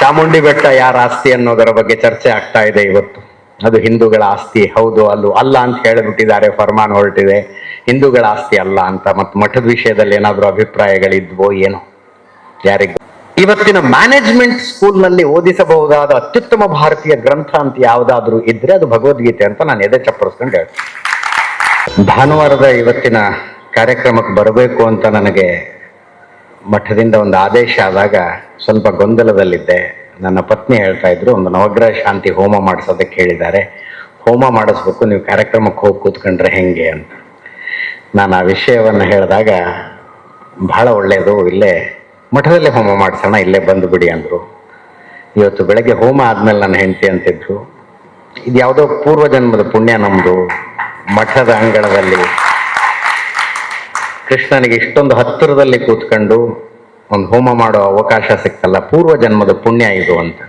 ಚಾಮುಂಡಿ ಬೆಟ್ಟ ಯಾರ ಆಸ್ತಿ ಅನ್ನೋದರ ಬಗ್ಗೆ ಚರ್ಚೆ ಆಗ್ತಾ ಇದೆ ಇವತ್ತು. ಅದು ಹಿಂದೂಗಳ ಆಸ್ತಿ. ಹೌದು, ಅಲ್ಲೂ ಅಲ್ಲ ಅಂತ ಹೇಳಿಬಿಟ್ಟಿದ್ದಾರೆ, ಫರ್ಮಾನ್ ಹೊರಟಿದೆ. ಹಿಂದೂಗಳ ಆಸ್ತಿ ಅಲ್ಲ ಅಂತ, ಮತ್ತು ಮಠದ ವಿಷಯದಲ್ಲಿ ಏನಾದರೂ ಅಭಿಪ್ರಾಯಗಳಿದ್ವೋ ಏನೋ. ಯಾರಿಗೂ. ಇವತ್ತಿನ ಮ್ಯಾನೇಜ್ಮೆಂಟ್ ಸ್ಕೂಲ್ನಲ್ಲಿ ಓದಿಸಬಹುದಾದ ಅತ್ಯುತ್ತಮ ಭಾರತೀಯ ಗ್ರಂಥ ಅಂತ ಯಾವುದಾದ್ರೂ ಇದ್ರೆ ಅದು ಭಗವದ್ಗೀತೆ ಅಂತ ನಾನು ಎದೆ ಚಪ್ಪರಿಸ್ಕೊಂಡು ಹೇಳ್ತೀನಿ. ಭಾನುವಾರದ ಇವತ್ತಿನ ಕಾರ್ಯಕ್ರಮಕ್ಕೆ ಬರಬೇಕು ಅಂತ ನನಗೆ ಮಠದಿಂದ ಒಂದು ಆದೇಶ ಆದಾಗ ಸ್ವಲ್ಪ ಗೊಂದಲದಲ್ಲಿದ್ದೆ. ನನ್ನ ಪತ್ನಿ ಹೇಳ್ತಾ ಇದ್ರು, ಒಂದು ನವಗ್ರಹ ಶಾಂತಿ ಹೋಮ ಮಾಡಿಸೋದಕ್ಕೆ ಹೇಳಿದ್ದಾರೆ. ಹೋಮ ಮಾಡಿಸ್ಬೇಕು, ನೀವು ಕಾರ್ಯಕ್ರಮಕ್ಕೆ ಹೋಗಿ ಕೂತ್ಕೊಂಡ್ರೆ ಹೆಂಗೆ ಅಂತ. ನಾನು ಆ ವಿಷಯವನ್ನು ಹೇಳಿದಾಗ, ಬಹಳ ಒಳ್ಳೆಯದು ಇಲ್ಲೇ ಮಠದಲ್ಲೇ ಹೋಮ ಮಾಡಿಸೋಣ, ಇಲ್ಲೇ ಬಂದು ಬಿಡಿ ಅಂದರು. ಇವತ್ತು ಬೆಳಗ್ಗೆ ಹೋಮ ಆದಮೇಲೆ ನನ್ನ ಹೆಂಡತಿ ಅಂತಿದ್ರು. ಇದು ಯಾವುದೋ ಪೂರ್ವಜನ್ಮದ ಪುಣ್ಯ ನಮ್ಮದು ಮಠದ ಅಂಗಳದಲ್ಲಿ. ಕೃಷ್ಣನಿಗೆ ಇಷ್ಟೊಂದು ಹತ್ತಿರದಲ್ಲಿ ಕೂತ್ಕೊಂಡು ಒಂದು ಹೋಮ ಮಾಡೋ ಅವಕಾಶ ಸಿಕ್ತಲ್ಲ ಪೂರ್ವ ಜನ್ಮದ ಪುಣ್ಯ ಇದು ಅಂತ.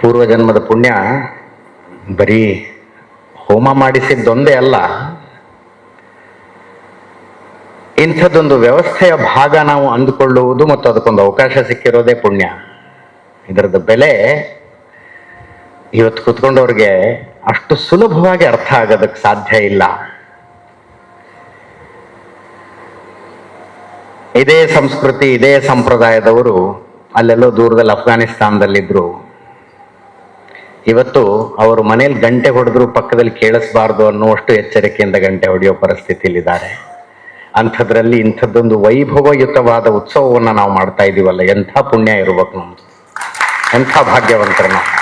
ಪೂರ್ವ ಜನ್ಮದ ಪುಣ್ಯ ಬರೀ ಹೋಮ ಮಾಡಿಸಿದ್ದೊಂದೇ ಅಲ್ಲ, ಇಂಥದ್ದೊಂದು ವ್ಯವಸ್ಥೆಯ ಭಾಗ ನಾವು ಅಂದುಕೊಳ್ಳುವುದು ಮತ್ತು ಅದಕ್ಕೊಂದು ಅವಕಾಶ ಸಿಕ್ಕಿರೋದೇ ಪುಣ್ಯ. ಇದರದ ಬೆಲೆ ಇವತ್ತು ಕೂತ್ಕೊಂಡವ್ರಿಗೆ ಅಷ್ಟು ಸುಲಭವಾಗಿ ಅರ್ಥ ಆಗೋದಕ್ಕೆ ಸಾಧ್ಯ ಇಲ್ಲ. ಇದೇ ಸಂಸ್ಕೃತಿ, ಇದೇ ಸಂಪ್ರದಾಯದವರು ಅಲ್ಲೆಲ್ಲೋ ದೂರದಲ್ಲಿ ಅಫ್ಘಾನಿಸ್ತಾನದಲ್ಲಿದ್ರು. ಇವತ್ತು ಅವರು ಮನೇಲಿ ಗಂಟೆ ಹೊಡೆದ್ರು ಪಕ್ಕದಲ್ಲಿ ಕೇಳಿಸ್ಬಾರ್ದು ಅನ್ನುವಷ್ಟು ಎಚ್ಚರಿಕೆಯಿಂದ ಗಂಟೆ ಹೊಡೆಯೋ ಪರಿಸ್ಥಿತಿಯಲ್ಲಿದ್ದಾರೆ. ಅಂಥದ್ರಲ್ಲಿ ಇಂಥದ್ದೊಂದು ವೈಭವಯುತವಾದ ಉತ್ಸವವನ್ನು ನಾವು ಮಾಡ್ತಾ ಇದೀವಲ್ಲ, ಎಂಥ ಪುಣ್ಯ ಇರ್ಬೇಕು ನಮ್ದು. ಎಂಥ ಭಾಗ್ಯವಂತರ ನಾವು.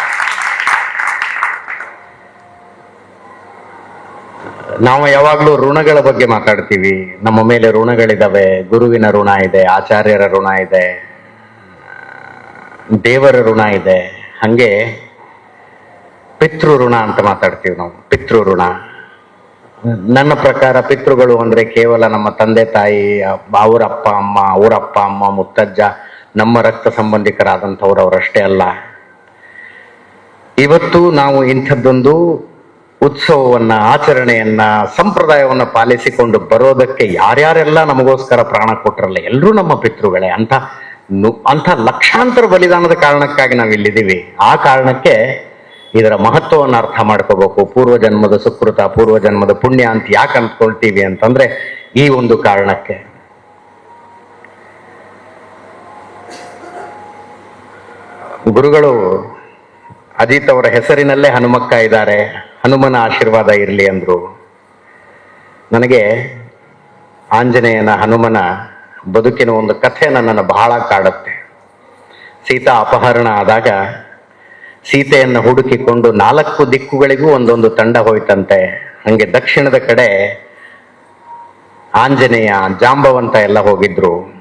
ನಾವು ಯಾವಾಗಲೂ ಋಣಗಳ ಬಗ್ಗೆ ಮಾತಾಡ್ತೀವಿ. ನಮ್ಮ ಮೇಲೆ ಋಣಗಳಿದಾವೆ. ಗುರುವಿನ ಋಣ ಇದೆ, ಆಚಾರ್ಯರ ಋಣ ಇದೆ ದೇವರ ಋಣ ಇದೆ. ಹಂಗೆ ಪಿತೃ ಋಣ ಅಂತ ಮಾತಾಡ್ತೀವಿ ನಾವು. ಪಿತೃ ಋಣ. ನನ್ನ ಪ್ರಕಾರ ಪಿತೃಗಳು ಅಂದ್ರೆ ಕೇವಲ ನಮ್ಮ ತಂದೆ, ತಾಯಿ, ಅವರ ಅಪ್ಪ, ಅಮ್ಮ, ಅವರ ಅಪ್ಪ, ಅಮ್ಮ, ಮುತ್ತಜ್ಜ, ನಮ್ಮ ರಕ್ತ ಸಂಬಂಧಿಕರಾದಂಥವ್ರು ಅವರಷ್ಟೇ ಅಲ್ಲ. ಇವತ್ತು ನಾವು ಇಂಥದ್ದೊಂದು ಉತ್ಸವವನ್ನ, ಆಚರಣೆಯನ್ನ, ಸಂಪ್ರದಾಯವನ್ನ ಪಾಲಿಸಿಕೊಂಡು ಬರೋದಕ್ಕೆ ಯಾರ್ಯಾರೆಲ್ಲ ನಮಗೋಸ್ಕರ ಪ್ರಾಣ ಕೊಟ್ಟರಲ್ಲ ಎಲ್ಲರೂ ನಮ್ಮ ಪಿತೃಗಳೇ. ಅಂತ ಅಂತ ಲಕ್ಷಾಂತರ ಬಲಿದಾನದ ಕಾರಣಕ್ಕಾಗಿ ನಾವು ಇಲ್ಲಿದ್ದೀವಿ ಆ ಕಾರಣಕ್ಕೆ ಇದರ ಮಹತ್ವವನ್ನು ಅರ್ಥ ಮಾಡ್ಕೋಬೇಕು. ಪೂರ್ವ ಜನ್ಮದ ಸುಕೃತ ಪೂರ್ವ ಜನ್ಮದ ಪುಣ್ಯ ಅಂತ ಯಾಕೆ ಅಂದ್ಕೊಳ್ತೀವಿ ಅಂತಂದ್ರೆ ಈ ಒಂದು ಕಾರಣಕ್ಕೆ. ಗುರುಗಳು ಅಜಿತ್ ಅವರ ಹೆಸರಿನಲ್ಲೇ ಹನುಮಕ್ಕ ಇದ್ದಾರೆ. ಹನುಮನ ಆಶೀರ್ವಾದ ಇರಲಿ ಅಂದರು. ನನಗೆ ಆಂಜನೇಯನ ಹನುಮನ ಬದುಕಿನ ಒಂದು ಕಥೆ ನನ್ನನ್ನು ಬಹಳ ಕಾಡುತ್ತೆ. ಸೀತಾ ಅಪಹರಣ ಆದಾಗ ಸೀತೆಯನ್ನು ಹುಡುಕಿಕೊಂಡು ನಾಲ್ಕು ದಿಕ್ಕುಗಳಿಗೂ ಒಂದೊಂದು ತಂಡ ಹೋಯ್ತಂತೆ. ಹಂಗೆ ದಕ್ಷಿಣದ ಕಡೆ ಆಂಜನೇಯ ಜಾಂಬವಂತ ಎಲ್ಲ ಹೋಗಿದ್ರು.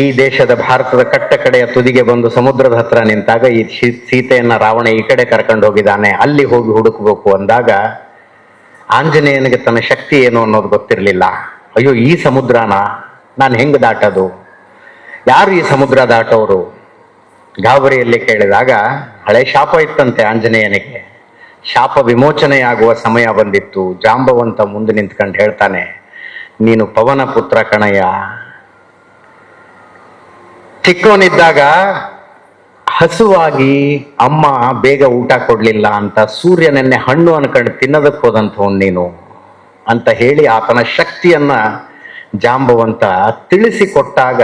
ಈ ದೇಶದ ಭಾರತದ ಕಟ್ಟ ಕಡೆಯ ತುದಿಗೆ ಬಂದು ಸಮುದ್ರದ ಹತ್ರ ನಿಂತಾಗ ಈ ಸೀತೆಯನ್ನ ರಾವಣ ಈ ಕಡೆ ಕರ್ಕೊಂಡು ಹೋಗಿದ್ದಾನೆ. ಅಲ್ಲಿ ಹೋಗಿ ಹುಡುಕಬೇಕು ಅಂದಾಗ ಆಂಜನೇಯನಿಗೆ ತನ್ನ ಶಕ್ತಿ ಏನು ಅನ್ನೋದು ಗೊತ್ತಿರಲಿಲ್ಲ. ಅಯ್ಯೋ, ಈ ಸಮುದ್ರನ ನಾನು ಹೆಂಗ್ ದಾಟೋದು? ಯಾರು ಈ ಸಮುದ್ರ ದಾಟೋರು? ಗಾಬರಿಯಲ್ಲಿ ಕೇಳಿದಾಗ ಹಳೆ ಶಾಪ ಇತ್ತಂತೆ ಆಂಜನೇಯನಿಗೆ. ಶಾಪ ವಿಮೋಚನೆಯಾಗುವ ಸಮಯ ಬಂದಿತ್ತು. ಜಾಂಬವಂತ ಮುಂದೆ ನಿಂತ್ಕೊಂಡು ಹೇಳ್ತಾನೆ, ನೀನು ಪವನ ಪುತ್ರ ಕಣಯ್ಯ ಚಿಕ್ಕವನಿದ್ದಾಗ ಹಸುವಾಗಿ ಅಮ್ಮ ಬೇಗ ಊಟ ಕೊಡ್ಲಿಲ್ಲ ಅಂತ ಸೂರ್ಯನೆನ್ನೆ ಹಣ್ಣು ಅನ್ಕೊಂಡು ತಿನ್ನೋದಕ್ಕೆ ಹೋದಂಥವನ್ ನೀನು ಅಂತ ಹೇಳಿ ಆತನ ಶಕ್ತಿಯನ್ನ ಜಾಂಬವಂತ ತಿಳಿಸಿಕೊಟ್ಟಾಗ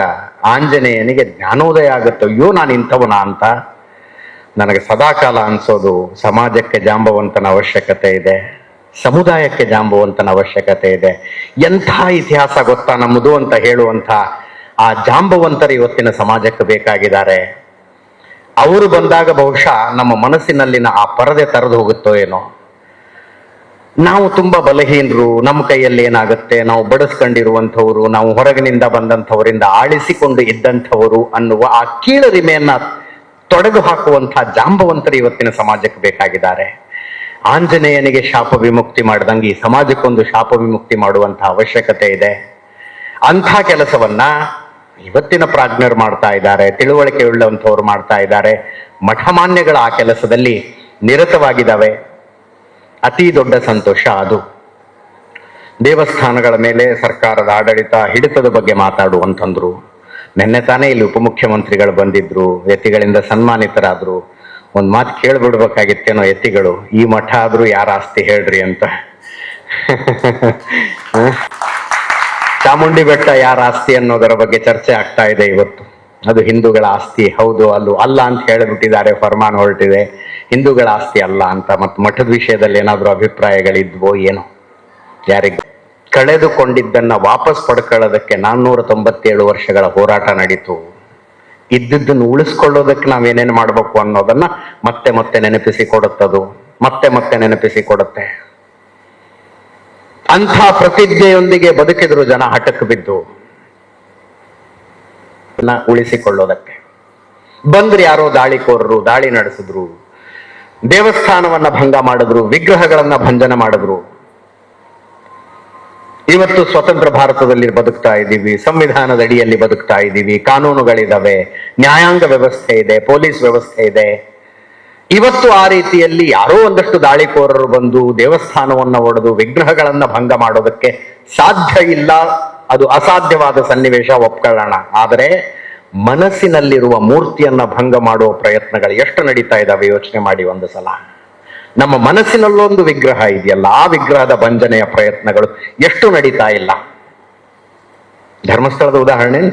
ಆಂಜನೇಯನಿಗೆ ಜ್ಞಾನೋದಯ ಆಗುತ್ತೆ, ಅಯ್ಯೋ, ನಾನು ಇಂಥವನ ಅಂತ. ನನಗೆ ಸದಾಕಾಲ ಅನ್ಸೋದು, ಸಮಾಜಕ್ಕೆ ಜಾಂಬವಂತನ ಅವಶ್ಯಕತೆ ಇದೆ, ಸಮುದಾಯಕ್ಕೆ ಜಾಂಬವಂತನ ಅವಶ್ಯಕತೆ ಇದೆ, ಎಂಥ ಇತಿಹಾಸ ಗೊತ್ತಾ ನಮ್ಮದು ಅಂತ ಹೇಳುವಂಥ ಆ ಜಾಂಬವಂತರು ಇವತ್ತಿನ ಸಮಾಜಕ್ಕೆ ಬೇಕಾಗಿದ್ದಾರೆ. ಅವರು ಬಂದಾಗ ಬಹುಶಃ ನಮ್ಮ ಮನಸ್ಸಿನಲ್ಲಿನ ಆ ಪರದೆ ತರದು ಹೋಗುತ್ತೋ ಏನೋ. ನಾವು ತುಂಬಾ ಬಲಹೀನರು, ನಮ್ಮ ಕೈಯಲ್ಲಿ ಏನಾಗುತ್ತೆ? ನಾವು ಬಡಿಸ್ಕೊಂಡಿರುವಂಥವ್ರು, ನಾವು ಹೊರಗಿನಿಂದ ಬಂದಂಥವರಿಂದ ಆಳಿಸಿಕೊಂಡು ಇದ್ದಂಥವರು ಅನ್ನುವ ಆ ಕೀಳರಿಮೆಯನ್ನ ತೊಡೆದು ಹಾಕುವಂತಹ ಜಾಂಬವಂತರು ಇವತ್ತಿನ ಸಮಾಜಕ್ಕೆ ಬೇಕಾಗಿದ್ದಾರೆ. ಆಂಜನೇಯನಿಗೆ ಶಾಪ ವಿಮುಕ್ತಿ ಮಾಡಿದಂಗೆ ಈ ಸಮಾಜಕ್ಕೊಂದು ಶಾಪ ವಿಮುಕ್ತಿ ಮಾಡುವಂತಹ ಅವಶ್ಯಕತೆ ಇದೆ. ಅಂಥ ಕೆಲಸವನ್ನ ಇವತ್ತಿನ ಪ್ರಾಜ್ಞರು ಮಾಡ್ತಾ ಇದ್ದಾರೆ, ತಿಳುವಳಿಕೆ ಉಳ್ಳಂಥವ್ರು ಮಾಡ್ತಾ ಇದ್ದಾರೆ. ಮಠಮಾನ್ಯಗಳ ಆ ಕೆಲಸದಲ್ಲಿ ನಿರತವಾಗಿದ್ದಾವೆ. ಅತಿ ದೊಡ್ಡ ಸಂತೋಷ ಅದು. ದೇವಸ್ಥಾನಗಳ ಮೇಲೆ ಸರ್ಕಾರದ ಆಡಳಿತ ಹಿಡಿತದ ಬಗ್ಗೆ ಮಾತಾಡುವಂತಂದ್ರು ನಿನ್ನೆ ತಾನೇ ಇಲ್ಲಿ ಉಪಮುಖ್ಯಮಂತ್ರಿಗಳು ಬಂದಿದ್ರು ವ್ಯಕ್ತಿಗಳಿಂದ ಸನ್ಮಾನಿತರಾದ್ರು. ಒಂದ್ ಮಾತು ಕೇಳ್ಬಿಡ್ಬೇಕಾಗಿತ್ತೇನೋ ಎತ್ತಿಗಳು ಈ ಮಠ ಆದ್ರೂ ಯಾರ ಆಸ್ತಿ ಹೇಳ್ರಿ ಅಂತ? ಚಾಮುಂಡಿ ಬೆಟ್ಟ ಯಾರ ಆಸ್ತಿ ಅನ್ನೋದರ ಬಗ್ಗೆ ಚರ್ಚೆ ಆಗ್ತಾ ಇದೆ ಇವತ್ತು. ಅದು ಹಿಂದೂಗಳ ಆಸ್ತಿ, ಹೌದು, ಅಲ್ಲೂ ಅಲ್ಲ ಅಂತ ಹೇಳಿಬಿಟ್ಟಿದ್ದಾರೆ, ಫರ್ಮಾನ್ ಹೊರಟಿದೆ. ಹಿಂದೂಗಳ ಆಸ್ತಿ ಅಲ್ಲ ಅಂತ, ಮತ್ತು ಮಠದ ವಿಷಯದಲ್ಲಿ ಏನಾದರೂ ಅಭಿಪ್ರಾಯಗಳಿದ್ವೋ ಏನೋ. ಯಾರಿಗೆ ಕಳೆದುಕೊಂಡಿದ್ದನ್ನ ವಾಪಸ್ ಪಡ್ಕೊಳ್ಳೋದಕ್ಕೆ ನಾನ್ನೂರ ತೊಂಬತ್ತೇಳು ವರ್ಷಗಳ ಹೋರಾಟ ನಡೀತು. ಇದ್ದಿದ್ದನ್ನು ಉಳಿಸ್ಕೊಳ್ಳೋದಕ್ಕೆ ನಾವೇನೇನು ಮಾಡಬೇಕು ಅನ್ನೋದನ್ನ ಮತ್ತೆ ಮತ್ತೆ ನೆನಪಿಸಿ ಕೊಡುತ್ತದು, ಮತ್ತೆ ಮತ್ತೆ ನೆನಪಿಸಿ ಕೊಡುತ್ತೆ. ಅಂಥ ಪ್ರತಿಜ್ಞೆಯೊಂದಿಗೆ ಬದುಕಿದ್ರು ಜನ ಹಠಕ್ಕೆ ಬಿದ್ದು. ಉಳಿಸಿಕೊಳ್ಳೋದಕ್ಕೆ. ಬಂದ್ರೆ ಯಾರೋ ದಾಳಿಕೋರರು, ದಾಳಿ ನಡೆಸಿದ್ರು. ದೇವಸ್ಥಾನವನ್ನ ಭಂಗ ಮಾಡಿದ್ರು, ವಿಗ್ರಹಗಳನ್ನ ಭಂಜನ ಮಾಡಿದ್ರು. ಇವತ್ತು ಸ್ವತಂತ್ರ ಭಾರತದಲ್ಲಿ ಬದುಕ್ತಾ ಇದ್ದೀವಿ ಸಂವಿಧಾನದ ಅಡಿಯಲ್ಲಿ ಬದುಕ್ತಾ ಇದ್ದೀವಿ, ಕಾನೂನುಗಳಿದಾವೆ, ನ್ಯಾಯಾಂಗ ವ್ಯವಸ್ಥೆ ಇದೆ, ಪೊಲೀಸ್ ವ್ಯವಸ್ಥೆ ಇದೆ. ಇವತ್ತು ಆ ರೀತಿಯಲ್ಲಿ ಯಾರೋ ಒಂದಷ್ಟು ದಾಳಿಕೋರರು ಬಂದು ದೇವಸ್ಥಾನವನ್ನ ಒಡೆದು ವಿಗ್ರಹಗಳನ್ನ ಭಂಗ ಮಾಡೋದಕ್ಕೆ ಸಾಧ್ಯ ಇಲ್ಲ. ಅದು ಅಸಾಧ್ಯವಾದ ಸನ್ನಿವೇಶ, ಒಪ್ಕೊಳ್ಳೋಣ. ಆದರೆ ಮನಸ್ಸಿನಲ್ಲಿರುವ ಮೂರ್ತಿಯನ್ನ ಭಂಗ ಮಾಡುವ ಪ್ರಯತ್ನಗಳು ಎಷ್ಟು ನಡೀತಾ ಇದ್ದಾವೆ ಯೋಚನೆ ಮಾಡಿ ಒಂದು ಸಲ. ನಮ್ಮ ಮನಸ್ಸಿನಲ್ಲೊಂದು ವಿಗ್ರಹ ಇದೆಯಲ್ಲ, ಆ ವಿಗ್ರಹದ ಭಂಜನೆಯ ಪ್ರಯತ್ನಗಳು ಎಷ್ಟು ನಡೀತಾ ಇಲ್ಲ? ಧರ್ಮಸ್ಥಳದ ಉದಾಹರಣೆ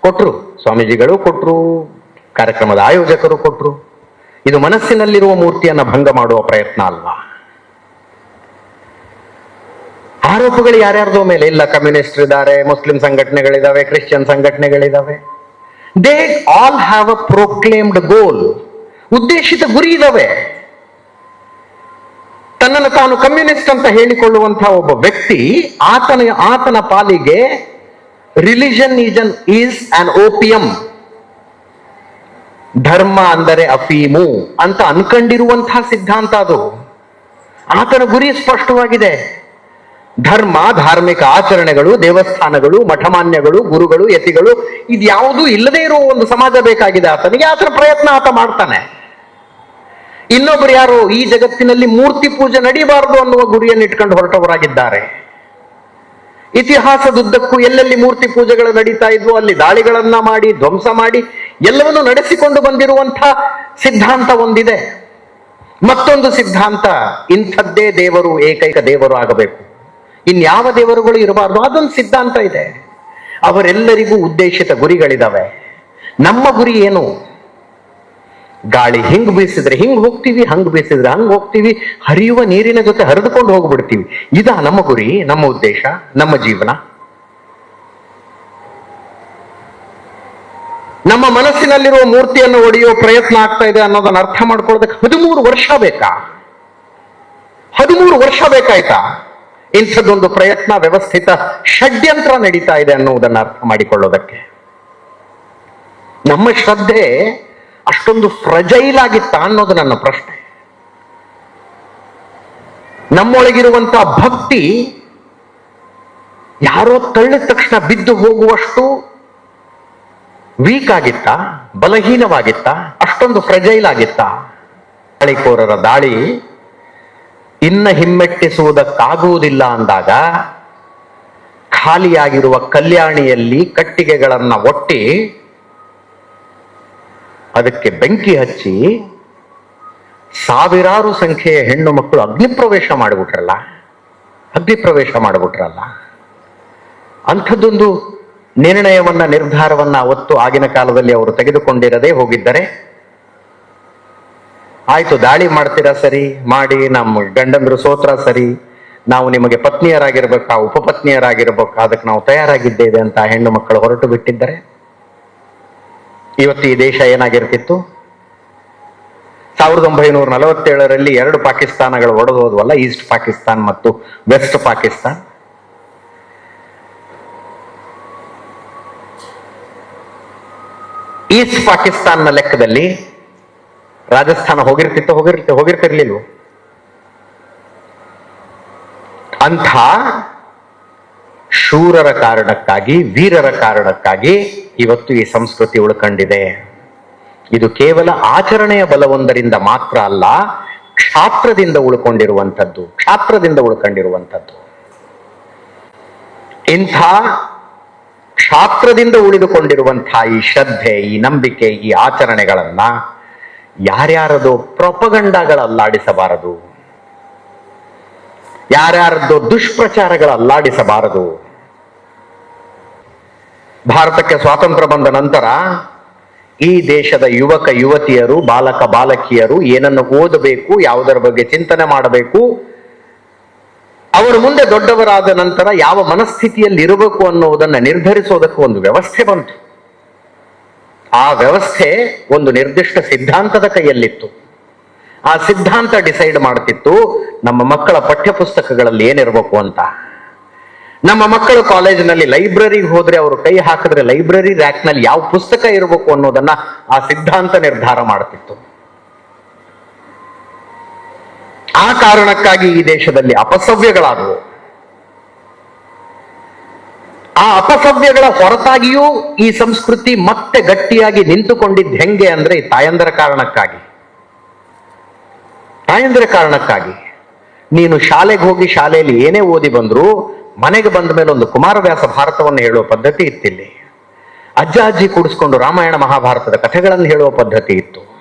ಕೊಟ್ರು, ಸ್ವಾಮೀಜಿಗಳು ಕೊಟ್ರು, ಕಾರ್ಯಕ್ರಮದ ಆಯೋಜಕರು ಕೊಟ್ರು. ಇದು ಮನಸ್ಸಿನಲ್ಲಿರುವ ಮೂರ್ತಿಯನ್ನ ಭಂಗ ಮಾಡುವ ಪ್ರಯತ್ನ ಅಲ್ವಾ? ಆರೋಪಗಳು ಯಾರ್ಯಾರ್ದೋ ಮೇಲೆ, ಇಲ್ಲ ಕಮ್ಯುನಿಸ್ಟ್ ಇದ್ದಾರೆ, ಮುಸ್ಲಿಂ ಸಂಘಟನೆಗಳಿದಾವೆ, Christian ಸಂಘಟನೆಗಳಿದಾವೆ. They all have a proclaimed goal ಉದ್ದೇಶಿತ ಗುರಿ ಇದಾವೆ. ತನ್ನನ್ನು ತಾನು ಕಮ್ಯುನಿಸ್ಟ್ ಅಂತ ಹೇಳಿಕೊಳ್ಳುವಂತಹ ಒಬ್ಬ ವ್ಯಕ್ತಿ, ಆತನ ಆತನ ಪಾಲಿಗೆ ರಿಲಿಜನ್ ಈಸ್ ಅನ್ ಓಪಿಯಂ ಧರ್ಮ ಅಂದರೆ ಅಫೀಮು ಅಂತ ಅನ್ಕೊಂಡಿರುವಂತಹ ಸಿದ್ಧಾಂತ ಅದು. ಆತನ ಗುರಿ ಸ್ಪಷ್ಟವಾಗಿದೆ. ಧರ್ಮ, ಧಾರ್ಮಿಕ ಆಚರಣೆಗಳು, ದೇವಸ್ಥಾನಗಳು, ಮಠಮಾನ್ಯಗಳು, ಗುರುಗಳು, ಯತಿಗಳು ಇದ್ಯಾವುದೂ ಇಲ್ಲದೆ ಇರುವ ಒಂದು ಸಮಾಜ ಬೇಕಾಗಿದೆ ಆತನಿಗೆ. ಆತನ ಪ್ರಯತ್ನ ಆತ ಮಾಡ್ತಾನೆ. ಇನ್ನೊಬ್ರು ಯಾರು, ಈ ಜಗತ್ತಿನಲ್ಲಿ ಮೂರ್ತಿ ಪೂಜೆ ನಡೀಬಾರದು ಅನ್ನುವ ಗುರಿಯನ್ನು ಇಟ್ಕೊಂಡು ಹೊರಟವರಾಗಿದ್ದಾರೆ. ಇತಿಹಾಸದುದ್ದಕ್ಕೂ ಎಲ್ಲೆಲ್ಲಿ ಮೂರ್ತಿ ಪೂಜೆಗಳು ನಡೀತಾ ಇದ್ವು ಅಲ್ಲಿ ದಾಳಿಗಳನ್ನ ಮಾಡಿ, ಧ್ವಂಸ ಮಾಡಿ, ಎಲ್ಲವನ್ನೂ ನಡೆಸಿಕೊಂಡು ಬಂದಿರುವಂತಹ ಸಿದ್ಧಾಂತ ಒಂದಿದೆ. ಮತ್ತೊಂದು ಸಿದ್ಧಾಂತ, ಇಂಥದ್ದೇ ದೇವರು, ಏಕೈಕ ದೇವರು ಆಗಬೇಕು. ಇನ್ಯಾವ ದೇವರುಗಳು ಇರಬಾರ್ದು, ಅದೊಂದು ಸಿದ್ಧಾಂತ ಇದೆ. ಅವರೆಲ್ಲರಿಗೂ ಉದ್ದೇಶಿತ ಗುರಿಗಳಿದಾವೆ. ನಮ್ಮ ಗುರಿ ಏನು? ಗಾಳಿ ಹಿಂಗ್ ಬೀಸಿದ್ರೆ ಹಿಂಗ್ ಹೋಗ್ತೀವಿ, ಹಂಗ್ ಬೀಸಿದ್ರೆ ಹಂಗ್ ಹೋಗ್ತೀವಿ, ಹರಿಯುವ ನೀರಿನ ಜೊತೆ ಹರಿದುಕೊಂಡು ಹೋಗ್ಬಿಡ್ತೀವಿ. ಇದಾ ನಮ್ಮ ಗುರಿ, ನಮ್ಮ ಉದ್ದೇಶ, ನಮ್ಮ ಜೀವನ. ನಮ್ಮ ಮನಸ್ಸಿನಲ್ಲಿರುವ ಮೂರ್ತಿಯನ್ನು ಒಡೆಯುವ ಪ್ರಯತ್ನ ಆಗ್ತಾ ಇದೆ ಅನ್ನೋದನ್ನ ಅರ್ಥ ಮಾಡ್ಕೊಳ್ಳೋದಕ್ಕೆ ಹದಿಮೂರು ವರ್ಷ ಬೇಕಾ? ಹದಿಮೂರು ವರ್ಷ ಬೇಕಾಯ್ತಾ? ಇಂಥದ್ದೊಂದು ಪ್ರಯತ್ನ ವ್ಯವಸ್ಥಿತ ಷಡ್ಯಂತ್ರ ನಡೀತಾ ಇದೆ ಅನ್ನುವುದನ್ನು ಅರ್ಥ ಮಾಡಿಕೊಳ್ಳೋದಕ್ಕೆ. ನಮ್ಮ ಶ್ರದ್ಧೆ ಅಷ್ಟೊಂದು ಫ್ರಜೈಲ್ ಆಗಿತ್ತ ಅನ್ನೋದು ನನ್ನ ಪ್ರಶ್ನೆ. ನಮ್ಮೊಳಗಿರುವಂತಹ ಭಕ್ತಿ ಯಾರೋ ತಳ್ಳಿದ ತಕ್ಷಣ ಬಿದ್ದು ಹೋಗುವಷ್ಟು ವೀಕ್ ಆಗಿತ್ತ, ಬಲಹೀನವಾಗಿತ್ತ, ಅಷ್ಟೊಂದು ಫ್ರಜೈಲ್ ಆಗಿತ್ತ. ದಾಳಿಕೋರರ ದಾಳಿ ಇನ್ನ ಹಿಮ್ಮೆಟ್ಟಿಸುವುದಕ್ಕಾಗುವುದಿಲ್ಲ ಅಂದಾಗ ಖಾಲಿಯಾಗಿರುವ ಕಲ್ಯಾಣಿಯಲ್ಲಿ ಕಟ್ಟಿಗೆಗಳನ್ನ ಒಟ್ಟಿ ಅದಕ್ಕೆ ಬೆಂಕಿ ಹಚ್ಚಿ ಸಾವಿರಾರು ಸಂಖ್ಯೆಯ ಹೆಣ್ಣು ಮಕ್ಕಳು ಅಗ್ನಿಪ್ರವೇಶ ಮಾಡಿಬಿಟ್ರಲ್ಲ? ಅಗ್ನಿಪ್ರವೇಶ ಮಾಡಿಬಿಟ್ರಲ್ಲ? ಅಂಥದ್ದೊಂದು ನಿರ್ಣಯವನ್ನ, ನಿರ್ಧಾರವನ್ನ ಅವತ್ತು ಆಗಿನ ಕಾಲದಲ್ಲಿ ಅವರು ತೆಗೆದುಕೊಂಡಿರದೇ ಹೋಗಿದ್ದರೆ, ಆಯ್ತು, ದಾಳಿ ಮಾಡ್ತೀರಾ ಸರಿ, ಮಾಡಿ, ನಮ್ಮ ಗಂಡಂದ್ರು ಸೋತ್ರ ಸರಿ, ನಾವು ನಿಮಗೆ ಪತ್ನಿಯರಾಗಿರ್ಬೇಕಾ, ಉಪಪತ್ನಿಯರಾಗಿರ್ಬೇಕಾ, ಅದಕ್ಕೆ ನಾವು ತಯಾರಾಗಿದ್ದೇವೆ ಅಂತ ಹೆಣ್ಣು ಮಕ್ಕಳು ಹೊರಟು ಬಿಟ್ಟಿದ್ದರೆ ಇವತ್ತು ಈ ದೇಶ ಏನಾಗಿರ್ತಿತ್ತು? ಸಾವಿರದ ಒಂಬೈನೂರ ನಲವತ್ತೇಳರಲ್ಲಿ ಎರಡು ಪಾಕಿಸ್ತಾನಗಳು ಒಡೆದು ಹೋದ್ವಲ್ಲ, ಈಸ್ಟ್ ಪಾಕಿಸ್ತಾನ್ ಮತ್ತು ವೆಸ್ಟ್ ಪಾಕಿಸ್ತಾನ್. ಈಸ್ಟ್ ಪಾಕಿಸ್ತಾನ್ನ ಲೆಕ್ಕದಲ್ಲಿ ರಾಜಸ್ಥಾನ ಹೋಗಿರ್ತಿತ್ತು ಹೋಗಿರ್ತಿ ಹೋಗಿರ್ತಿರ್ಲಿಲ್ವ? ಅಂಥ ಶೂರರ ಕಾರಣಕ್ಕಾಗಿ, ವೀರರ ಕಾರಣಕ್ಕಾಗಿ ಇವತ್ತು ಈ ಸಂಸ್ಕೃತಿ ಉಳ್ಕೊಂಡಿದೆ. ಇದು ಕೇವಲ ಆಚರಣೆಯ ಬಲವೊಂದರಿಂದ ಮಾತ್ರ ಅಲ್ಲ, ಕ್ಷಾತ್ರದಿಂದ ಉಳ್ಕೊಂಡಿರುವಂಥದ್ದು ಕ್ಷಾತ್ರದಿಂದ ಉಳ್ಕೊಂಡಿರುವಂಥದ್ದು. ಇಂಥ ಕ್ಷಾತ್ರದಿಂದ ಉಳಿದುಕೊಂಡಿರುವಂತಹ ಈ ಶ್ರದ್ಧೆ, ಈ ನಂಬಿಕೆ, ಈ ಆಚರಣೆಗಳನ್ನ ಯಾರ್ಯಾರದು ಪ್ರೊಪಗಂಡಗಳಲ್ಲಾಡಿಸಬಾರದು ಯಾರ್ಯಾರದ್ದು ದುಷ್ಪ್ರಚಾರಗಳಲ್ಲಾಡಿಸಬಾರದು ಭಾರತಕ್ಕೆ ಸ್ವಾತಂತ್ರ್ಯ ಬಂದ ನಂತರ ಈ ದೇಶದ ಯುವಕ ಯುವತಿಯರು, ಬಾಲಕ ಬಾಲಕಿಯರು ಏನನ್ನು ಓದಬೇಕು, ಯಾವುದರ ಬಗ್ಗೆ ಚಿಂತನೆ ಮಾಡಬೇಕು, ಅವರು ಮುಂದೆ ದೊಡ್ಡವರಾದ ನಂತರ ಯಾವ ಮನಸ್ಥಿತಿಯಲ್ಲಿ ಇರಬೇಕು ಅನ್ನುವುದನ್ನು ನಿರ್ಧರಿಸೋದಕ್ಕೆ ಒಂದು ವ್ಯವಸ್ಥೆ ಬಂತು. ಆ ವ್ಯವಸ್ಥೆ ಒಂದು ನಿರ್ದಿಷ್ಟ ಸಿದ್ಧಾಂತದ ಕೈಯಲ್ಲಿತ್ತು. ಆ ಸಿದ್ಧಾಂತ ಡಿಸೈಡ್ ಮಾಡ್ತಿತ್ತು, ನಮ್ಮ ಮಕ್ಕಳ ಪಠ್ಯಪುಸ್ತಕಗಳಲ್ಲಿ ಏನಿರಬೇಕು ಅಂತ. ನಮ್ಮ ಮಕ್ಕಳು ಕಾಲೇಜಿನಲ್ಲಿ ಲೈಬ್ರರಿಗೆ ಹೋದ್ರೆ ಅವರು ಕೈ ಹಾಕಿದ್ರೆ ಲೈಬ್ರರಿ ರ್ಯಾಕ್ನಲ್ಲಿ ಯಾವ ಪುಸ್ತಕ ಇರಬೇಕು ಅನ್ನೋದನ್ನ ಆ ಸಿದ್ಧಾಂತ ನಿರ್ಧಾರ ಮಾಡ್ತಿತ್ತು. ಆ ಕಾರಣಕ್ಕಾಗಿ ಈ ದೇಶದಲ್ಲಿ ಅಪಸವ್ಯಗಳಾದವು. ಆ ಅಪಸವ್ಯಗಳ ಹೊರತಾಗಿಯೂ ಈ ಸಂಸ್ಕೃತಿ ಮತ್ತೆ ಗಟ್ಟಿಯಾಗಿ ನಿಂತುಕೊಂಡಿದ್ದು ಹೆಂಗೆ ಅಂದ್ರೆ ತಾಯಂದರ ಕಾರಣಕ್ಕಾಗಿ. ತಾಯಂದರ ಕಾರಣಕ್ಕಾಗಿ. ನೀನು ಶಾಲೆಗೆ ಹೋಗಿ ಶಾಲೆಯಲ್ಲಿ ಏನೇ ಓದಿ ಬಂದ್ರು ಮನೆಗೆ ಬಂದ ಮೇಲೆ ಒಂದು ಕುಮಾರವ್ಯಾಸ ಭಾರತವನ್ನು ಹೇಳುವ ಪದ್ಧತಿ ಇತ್ತಿಲ್ಲಿ. ಅಜ್ಜ ಅಜ್ಜಿ ಕೂಡಿಸ್ಕೊಂಡು ರಾಮಾಯಣ ಮಹಾಭಾರತದ ಕಥೆಗಳನ್ನು ಹೇಳುವ ಪದ್ಧತಿ ಇತ್ತು.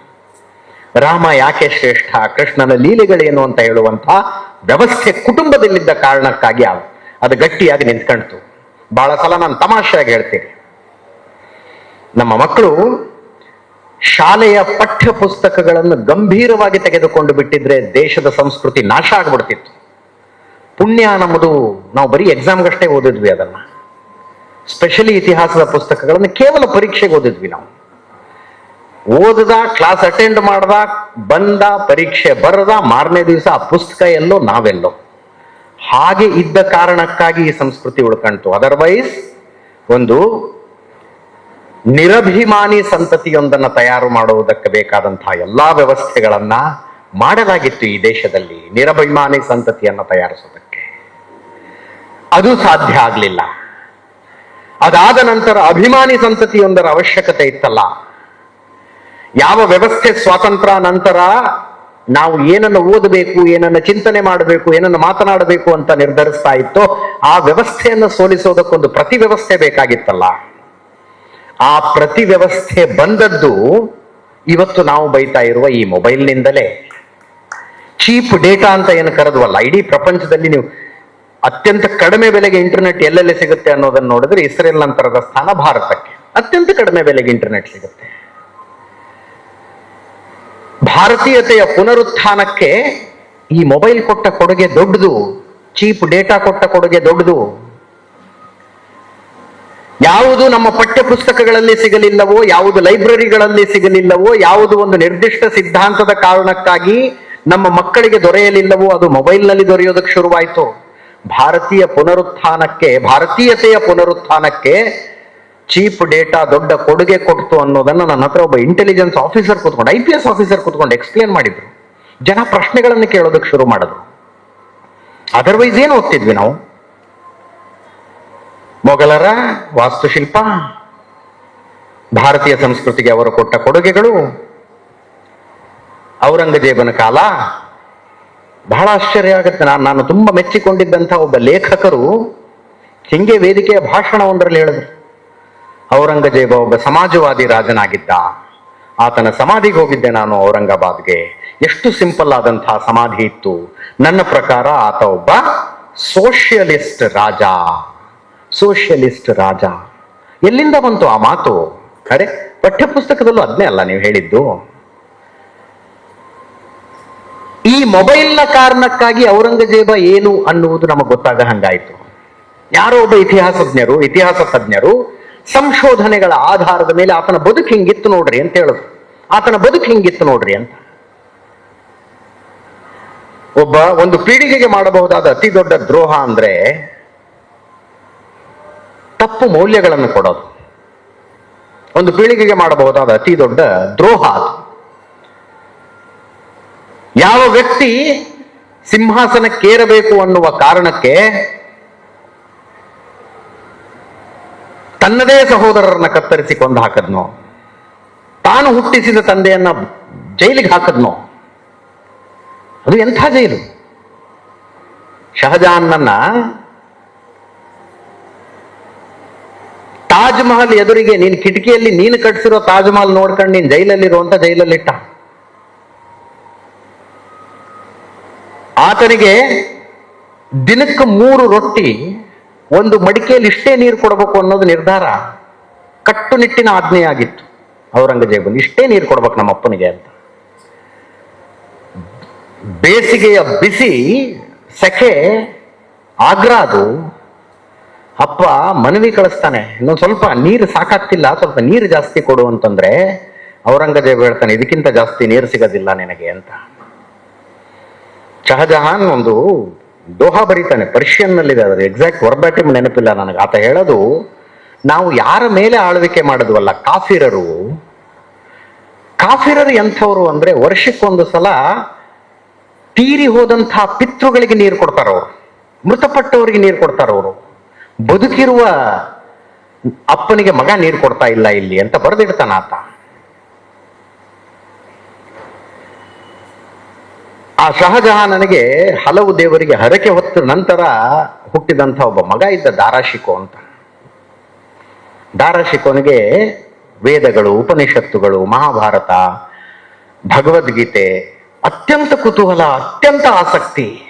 ರಾಮ ಯಾಕೆ ಶ್ರೇಷ್ಠ, ಕೃಷ್ಣನ ಲೀಲೆಗಳೇನು ಅಂತ ಹೇಳುವಂತಹ ವ್ಯವಸ್ಥೆ ಕುಟುಂಬದಲ್ಲಿದ್ದ ಕಾರಣಕ್ಕಾಗಿ ಅದು ಅದು ಗಟ್ಟಿಯಾಗಿ ನಿಂತ್ಕಣ್ತು ಬಹಳ ಸಲ ನಾನು ತಮಾಷೆಯಾಗಿ ಹೇಳ್ತೀನಿ. ನಮ್ಮ ಮಕ್ಕಳು ಶಾಲೆಯ ಪಠ್ಯ ಪುಸ್ತಕಗಳನ್ನು ಗಂಭೀರವಾಗಿ ತೆಗೆದುಕೊಂಡು ಬಿಟ್ಟಿದ್ರೆ ದೇಶದ ಸಂಸ್ಕೃತಿ ನಾಶ ಆಗ್ಬಿಡ್ತಿತ್ತು. ಪುಣ್ಯ ನಮ್ಮದು ನಾವು ಬರೀ ಎಕ್ಸಾಮ್ಗಷ್ಟೇ ಓದಿದ್ವಿ ಅದನ್ನ. ಸ್ಪೆಷಲಿ ಇತಿಹಾಸದ ಪುಸ್ತಕಗಳನ್ನು ಕೇವಲ ಪರೀಕ್ಷೆಗೆ ಓದಿದ್ವಿ ನಾವು. ಓದದ ಕ್ಲಾಸ್ ಅಟೆಂಡ್ ಮಾಡ್ದ, ಬಂದ, ಪರೀಕ್ಷೆ ಬರದ, ಮಾರನೇ ದಿವಸ ಆ ಪುಸ್ತಕ ಎಲ್ಲೋ, ನಾವೆಲ್ಲೋ. ಹಾಗೆ ಇದ್ದ ಕಾರಣಕ್ಕಾಗಿ ಈ ಸಂಸ್ಕೃತಿ ಉಳ್ಕಂತು. ಅದರ್ವೈಸ್ ಒಂದು ನಿರಭಿಮಾನಿ ಸಂತತಿಯೊಂದನ್ನು ತಯಾರು ಮಾಡುವುದಕ್ಕೆ ಬೇಕಾದಂತಹ ಎಲ್ಲಾ ವ್ಯವಸ್ಥೆಗಳನ್ನ ಮಾಡಲಾಗಿತ್ತು ಈ ದೇಶದಲ್ಲಿ. ನಿರಭಿಮಾನಿ ಸಂತತಿಯನ್ನು ತಯಾರಿಸೋದಕ್ಕೆ. ಅದು ಸಾಧ್ಯ ಆಗಲಿಲ್ಲ. ಅದಾದ ನಂತರ ಅಭಿಮಾನಿ ಸಂತತಿಯೊಂದರ ಅವಶ್ಯಕತೆ ಇತ್ತಲ್ಲ. ಯಾವ ವ್ಯವಸ್ಥೆ ಸ್ವಾತಂತ್ರ್ಯ ನಂತರ ನಾವು ಏನನ್ನು ಓದಬೇಕು, ಏನನ್ನು ಚಿಂತನೆ ಮಾಡಬೇಕು, ಏನನ್ನು ಮಾತನಾಡಬೇಕು ಅಂತ ನಿರ್ಧರಿಸ್ತಾ ಇತ್ತೋ, ಆ ವ್ಯವಸ್ಥೆಯನ್ನು ಸೋಲಿಸೋದಕ್ಕೊಂದು ಪ್ರತಿ ವ್ಯವಸ್ಥೆ ಬೇಕಾಗಿತ್ತಲ್ಲ. ಆ ಪ್ರತಿ ವ್ಯವಸ್ಥೆ ಬಂದದ್ದು ಇವತ್ತು ನಾವು ಬೈತಾ ಇರುವ ಈ ಮೊಬೈಲ್ನಿಂದಲೇ. ಚೀಪ್ ಡೇಟಾ ಅಂತ ಏನು ಕರೆದ್ವಲ್ಲ, ಇಡೀ ಪ್ರಪಂಚದಲ್ಲಿ ನೀವು ಅತ್ಯಂತ ಕಡಿಮೆ ಬೆಲೆಗೆ ಇಂಟರ್ನೆಟ್ ಎಲ್ಲೆಲ್ಲಿ ಸಿಗುತ್ತೆ ಅನ್ನೋದನ್ನ ನೋಡಿದ್ರೆ ಇಸ್ರೇಲ್ ನಂತರದ ಸ್ಥಾನ ಭಾರತಕ್ಕೆ ಅತ್ಯಂತ ಕಡಿಮೆ ಬೆಲೆಗೆ ಇಂಟರ್ನೆಟ್ ಸಿಗುತ್ತೆ. ಭಾರತೀಯತೆಯ ಪುನರುತ್ಥಾನಕ್ಕೆ ಈ ಮೊಬೈಲ್ ಕೊಟ್ಟ ಕೊಡುಗೆ ದೊಡ್ಡದು ಚೀಪ್ ಡೇಟಾ ಕೊಟ್ಟ ಕೊಡುಗೆ ದೊಡ್ಡದು. ಯಾವುದು ನಮ್ಮ ಪಠ್ಯ ಪುಸ್ತಕಗಳಲ್ಲಿ ಸಿಗಲಿಲ್ಲವೋ, ಯಾವುದು ಲೈಬ್ರರಿಗಳಲ್ಲಿ ಸಿಗಲಿಲ್ಲವೋ, ಯಾವುದು ಒಂದು ನಿರ್ದಿಷ್ಟ ಸಿದ್ಧಾಂತದ ಕಾರಣಕ್ಕಾಗಿ ನಮ್ಮ ಮಕ್ಕಳಿಗೆ ದೊರೆಯಲಿಲ್ಲವೋ, ಅದು ಮೊಬೈಲ್ನಲ್ಲಿ ದೊರೆಯೋದಕ್ಕೆ ಶುರುವಾಯಿತು. ಭಾರತೀಯ ಪುನರುತ್ಥಾನಕ್ಕೆ, ಭಾರತೀಯತೆಯ ಪುನರುತ್ಥಾನಕ್ಕೆ ಚೀಪ್ ಡೇಟಾ ದೊಡ್ಡ ಕೊಡುಗೆ ಕೊಡ್ತು ಅನ್ನೋದನ್ನ ನನ್ನ ಹತ್ರ ಒಬ್ಬ ಇಂಟೆಲಿಜೆನ್ಸ್ ಆಫೀಸರ್ ಕೂತ್ಕೊಂಡು ಐ ಪಿ ಎಸ್ ಆಫೀಸರ್ ಕೂತ್ಕೊಂಡು ಎಕ್ಸ್ಪ್ಲೇನ್ ಮಾಡಿದ್ರು. ಜನ ಪ್ರಶ್ನೆಗಳನ್ನು ಕೇಳೋದಕ್ಕೆ ಶುರು ಮಾಡಿದ್ರು. ಅದರ್ವೈಸ್ ಏನು ಓದ್ತಿದ್ವಿ ನಾವು? ಮೊಘಲರ ವಾಸ್ತುಶಿಲ್ಪ, ಭಾರತೀಯ ಸಂಸ್ಕೃತಿಗೆ ಅವರು ಕೊಟ್ಟ ಕೊಡುಗೆಗಳು, ಔರಂಗಜೇಬನ ಕಾಲ ಬಹಳ ಆಶ್ಚರ್ಯ ಆಗುತ್ತೆ. ನಾನು ನಾನು ತುಂಬ ಮೆಚ್ಚಿಕೊಂಡಿದ್ದಂಥ ಒಬ್ಬ ಲೇಖಕರು ಹಿಂಗೆ ವೇದಿಕೆಯ ಭಾಷಣವೊಂದರಲ್ಲಿ ಹೇಳಿದ್ರು. ಔರಂಗಜೇಬ ಒಬ್ಬ ಸಮಾಜವಾದಿ ರಾಜನಾಗಿದ್ದ. ಆತನ ಸಮಾಧಿಗೆ ಹೋಗಿದ್ದೆ ನಾನು ಔರಂಗಾಬಾದ್ಗೆ. ಎಷ್ಟು ಸಿಂಪಲ್ ಆದಂತಹ ಸಮಾಧಿ ಇತ್ತು. ನನ್ನ ಪ್ರಕಾರ ಆತ ಒಬ್ಬ ಸೋಷಿಯಲಿಸ್ಟ್ ರಾಜ. ಸೋಷಿಯಲಿಸ್ಟ್ ರಾಜ. ಎಲ್ಲಿಂದ ಬಂತು ಆ ಮಾತು? ಅರೆ ಪಠ್ಯಪುಸ್ತಕದಲ್ಲೂ ಅದನ್ನೇ ಅಲ್ಲ ನೀವು ಹೇಳಿದ್ದು. ಈ ಮೊಬೈಲ್ನ ಕಾರಣಕ್ಕಾಗಿ ಔರಂಗಜೇಬ ಏನು ಅನ್ನುವುದು ನಮಗೆ ಗೊತ್ತಾಗ ಹಂಗಾಯ್ತು. ಯಾರೋ ಒಬ್ಬ ಇತಿಹಾಸಜ್ಞರು, ಇತಿಹಾಸ ತಜ್ಞರು, ಸಂಶೋಧನೆಗಳ ಆಧಾರದ ಮೇಲೆ ಆತನ ಬದುಕು ಹಿಂಗಿತ್ತು ನೋಡ್ರಿ ಅಂತ ಹೇಳೋದು ಆತನ ಬದುಕು ಹಿಂಗಿತ್ತು ನೋಡ್ರಿ ಅಂತ. ಒಬ್ಬ ಒಂದು ಪೀಳಿಗೆಗೆ ಮಾಡಬಹುದಾದ ಅತಿ ದೊಡ್ಡ ದ್ರೋಹ ಅಂದ್ರೆ ತಪ್ಪು ಮೌಲ್ಯಗಳನ್ನು ಕೊಡೋದು. ಒಂದು ಪೀಳಿಗೆಗೆ ಮಾಡಬಹುದಾದ ಅತಿ ದೊಡ್ಡ ದ್ರೋಹ ಅದು. ಯಾವ ವ್ಯಕ್ತಿ ಸಿಂಹಾಸನಕ್ಕೇರಬೇಕು ಅನ್ನುವ ಕಾರಣಕ್ಕೆ ತನ್ನದೇ ಸಹೋದರರನ್ನ ಕತ್ತರಿಸಿ ಕೊಂದು ಹಾಕದ್ನೋ? ತಾನು ಹುಟ್ಟಿಸಿದ ತಂದೆಯನ್ನ ಜೈಲಿಗೆ ಹಾಕದ್ನೋ? ಅದು ಎಂಥ ಜೈಲು? ಶಹಜಾನ್ನನ್ನ ತಾಜ್ ಮಹಲ್ ಎದುರಿಗೆ ನೀನು ಕಿಟಕಿಯಲ್ಲಿ ನೀನು ಕಟ್ಸಿರೋ ತಾಜ್ ಮಹಲ್ ನೋಡ್ಕೊಂಡು ನೀನು ಜೈಲಲ್ಲಿರುವಂತ ಜೈಲಲ್ಲಿಟ್ಟ. ಆತನಿಗೆ ದಿನಕ್ಕೆ ಮೂರು ರೊಟ್ಟಿ, ಒಂದು ಮಡಿಕೆಯಲ್ಲಿ ಇಷ್ಟೇ ನೀರು ಕೊಡಬೇಕು ಅನ್ನೋದು ನಿರ್ಧಾರ ಕಟ್ಟುನಿಟ್ಟಿನ ಆಜ್ಞೆಯಾಗಿತ್ತು ಔರಂಗಜೇಬಲ್ಲಿ. ಇಷ್ಟೇ ನೀರು ಕೊಡ್ಬೇಕು ನಮ್ಮ ಅಪ್ಪನಿಗೆ ಅಂತ. ಬೇಸಿಗೆಯ ಬಿಸಿ ಸೆಕೆ ಆಗ್ರಾ ಅದು. ಅಪ್ಪ ಮನವಿ ಕಳಿಸ್ತಾನೆ, ಇನ್ನೊಂದು ಸ್ವಲ್ಪ ನೀರು ಸಾಕಾಗ್ತಿಲ್ಲ, ಸ್ವಲ್ಪ ನೀರು ಜಾಸ್ತಿ ಕೊಡು ಅಂತಂದ್ರೆ ಔರಂಗಜೇಬ್ ಹೇಳ್ತಾನೆ, ಇದಕ್ಕಿಂತ ಜಾಸ್ತಿ ನೀರು ಸಿಗೋದಿಲ್ಲ ನಿನಗೆ ಅಂತ. ಶಹಜಹಾನ್ ಒಂದು ದೋಹಾ ಬರೀತಾನೆ ಪರ್ಷಿಯನ್ ನಲ್ಲಿದೆ ಅದ್ರ ಎಕ್ಸಾಕ್ಟ್ ವರ್ಬಾಟಿಮ್ ನೆನಪಿಲ್ಲ ನನಗೆ. ಆತ ಹೇಳೋದು, ನಾವು ಯಾರ ಮೇಲೆ ಆಳ್ವಿಕೆ ಮಾಡಿದ್ವಲ್ಲ, ಕಾಫಿರರು? ಕಾಫಿರರು ಎಂಥವ್ರು ಅಂದ್ರೆ ವರ್ಷಕ್ಕೊಂದು ಸಲ ತೀರಿ ಹೋದಂತಹ ಪಿತೃಗಳಿಗೆ ನೀರು ಕೊಡ್ತಾರವ್ರು. ಮೃತಪಟ್ಟವರಿಗೆ ನೀರು ಕೊಡ್ತಾರವರು. ಬದುಕಿರುವ ಅಪ್ಪನಿಗೆ ಮಗ ನೀರು ಕೊಡ್ತಾ ಇಲ್ಲ ಇಲ್ಲಿ ಅಂತ ಬರೆದಿಡ್ತಾನ ಆತ. ಆ ಶಹಜಹಾನನಿಗೆ ಹಲವು ದೇವರಿಗೆ ಹರಕೆ ಹೊತ್ತ ನಂತರ ಹುಟ್ಟಿದಂಥ ಒಬ್ಬ ಮಗ ಇದ್ದ ದಾರಾಶಿಕೋ ಅಂತ. ದಾರಾಶಿಕೋನಿಗೆ ವೇದಗಳು, ಉಪನಿಷತ್ತುಗಳು, ಮಹಾಭಾರತ, ಭಗವದ್ಗೀತೆ, ಅತ್ಯಂತ ಕುತೂಹಲ, ಅತ್ಯಂತ ಆಸಕ್ತಿ.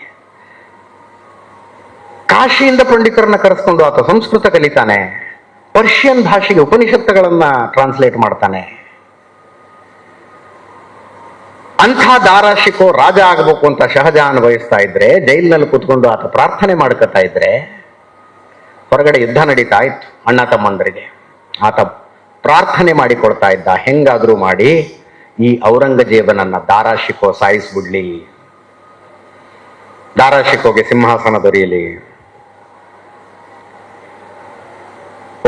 ಕಾಶಿಯಿಂದ ಪಂಡಿತರನ್ನ ಕರೆಸ್ಕೊಂಡು ಆತ ಸಂಸ್ಕೃತ ಕಲಿತಾನೆ. ಪರ್ಷಿಯನ್ ಭಾಷೆಗೆ ಉಪನಿಷತ್ತುಗಳನ್ನ ಟ್ರಾನ್ಸ್ಲೇಟ್ ಮಾಡ್ತಾನೆ. ಅಂಥ ದಾರಾಶಿಕೋ ರಾಜ ಆಗಬೇಕು ಅಂತ ಶಹಜಹಾನ್ ಬಯಸ್ತಾ ಇದ್ರೆ, ಜೈಲಿನಲ್ಲಿ ಕೂತ್ಕೊಂಡು ಆತ ಪ್ರಾರ್ಥನೆ ಮಾಡ್ಕೊತಾ ಇದ್ರೆ, ಹೊರಗಡೆ ಯುದ್ಧ ನಡೀತಾ ಇತ್ತು, ಅಣ್ಣ ತಮ್ಮಂದರಿಗೆ. ಆತ ಪ್ರಾರ್ಥನೆ ಮಾಡಿಕೊಳ್ತಾ ಇದ್ದ, ಹೆಂಗಾದ್ರೂ ಮಾಡಿ, ಈ ಔರಂಗಜೇಬನನ್ನ ದಾರಾಶಿಕೋ ಸಾಯಿಸ್ಬಿಡ್ಲಿ. ದಾರಾಶಿಕೋಗೆ ಸಿಂಹಾಸನ ದೊರೆಯಲಿ.